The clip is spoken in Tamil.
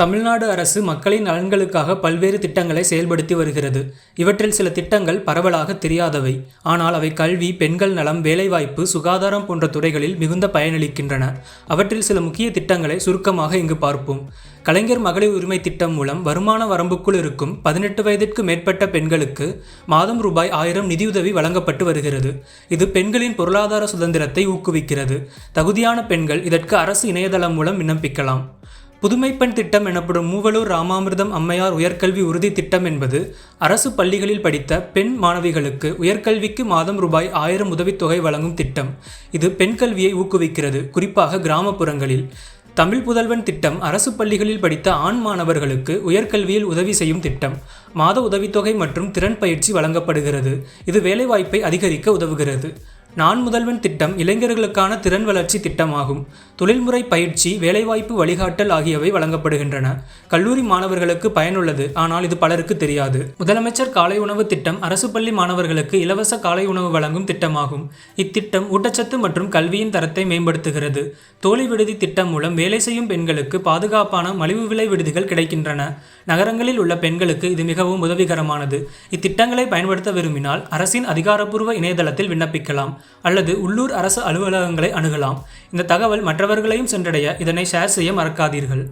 தமிழ்நாடு அரசு மக்களின் நலன்களுக்காக பல்வேறு திட்டங்களை செயல்படுத்தி வருகிறது. இவற்றில் சில திட்டங்கள் பரவலாக தெரியாதவை. ஆனால் அவை கல்வி பெண்கள் நலம் வேலைவாய்ப்பு சுகாதாரம் போன்ற துறைகளில் மிகுந்த பயனளிக்கின்றன. அவற்றில் சில முக்கிய திட்டங்களை சுருக்கமாக இங்கு பார்ப்போம். கலைஞர் மகளிர் உரிமை திட்டம் மூலம் வருமான வரம்புக்குள் இருக்கும் பதினெட்டு வயதிற்கு மேற்பட்ட பெண்களுக்கு மாதம் ரூபாய் ஆயிரம் நிதியுதவி வழங்கப்பட்டு வருகிறது. இது பெண்களின் பொருளாதார சுதந்திரத்தை ஊக்குவிக்கிறது. தகுதியான பெண்கள் இதற்கு அரசு இணையதளம் மூலம் விண்ணப்பிக்கலாம். புதுமைப்பெண் திட்டம் எனப்படும் மூவலூர் ராமாமிர்தம் அம்மையார் உயர்கல்வி உறுதி திட்டம் என்பது அரசு பள்ளிகளில் படித்த பெண் மாணவிகளுக்கு உயர்கல்விக்கு மாதம் ரூபாய் ஆயிரம் உதவித்தொகை வழங்கும் திட்டம். இது பெண் கல்வியை ஊக்குவிக்கிறது. குறிப்பாக கிராமப்புறங்களில். தமிழ் புதல்வன் திட்டம் அரசு பள்ளிகளில் படித்த ஆண் மாணவர்களுக்கு உயர்கல்வியில் உதவி செய்யும் திட்டம். மாத உதவித்தொகை மற்றும் திறன் பயிற்சி வழங்கப்படுகிறது. இது வேலைவாய்ப்பை அதிகரிக்க உதவுகிறது. நான் முதல்வன் திட்டம் இளைஞர்களுக்கான திறன் வளர்ச்சி திட்டமாகும். தொழில்முறை பயிற்சி வேலைவாய்ப்பு வழிகாட்டல் ஆகியவை வழங்கப்படுகின்றன. கல்லூரி மாணவர்களுக்கு பயனுள்ளது ஆனால் இது பலருக்கு தெரியாது. முதலமைச்சர் காலை உணவு திட்டம் அரசு பள்ளி மாணவர்களுக்கு இலவச காலை உணவு வழங்கும் திட்டமாகும். இத்திட்டம் ஊட்டச்சத்து மற்றும் கல்வியின் தரத்தை மேம்படுத்துகிறது. தோழி விடுதி திட்டம் மூலம் வேலை செய்யும் பெண்களுக்கு பாதுகாப்பான மலிவு விலை விடுதிகள் கிடைக்கின்றன. நகரங்களில் உள்ள பெண்களுக்கு இது மிகவும் உதவிகரமானது. இத்திட்டங்களை பயன்படுத்த விரும்பினால் அரசின் அதிகாரப்பூர்வ இணையதளத்தில் விண்ணப்பிக்கலாம். அல்லது உள்ளூர் அரசு அலுவலகங்களை அணுகலாம். இந்த தகவல் மற்றவர்களையும் சென்றடைய இதனை ஷேர் செய்ய மறக்காதீர்கள்.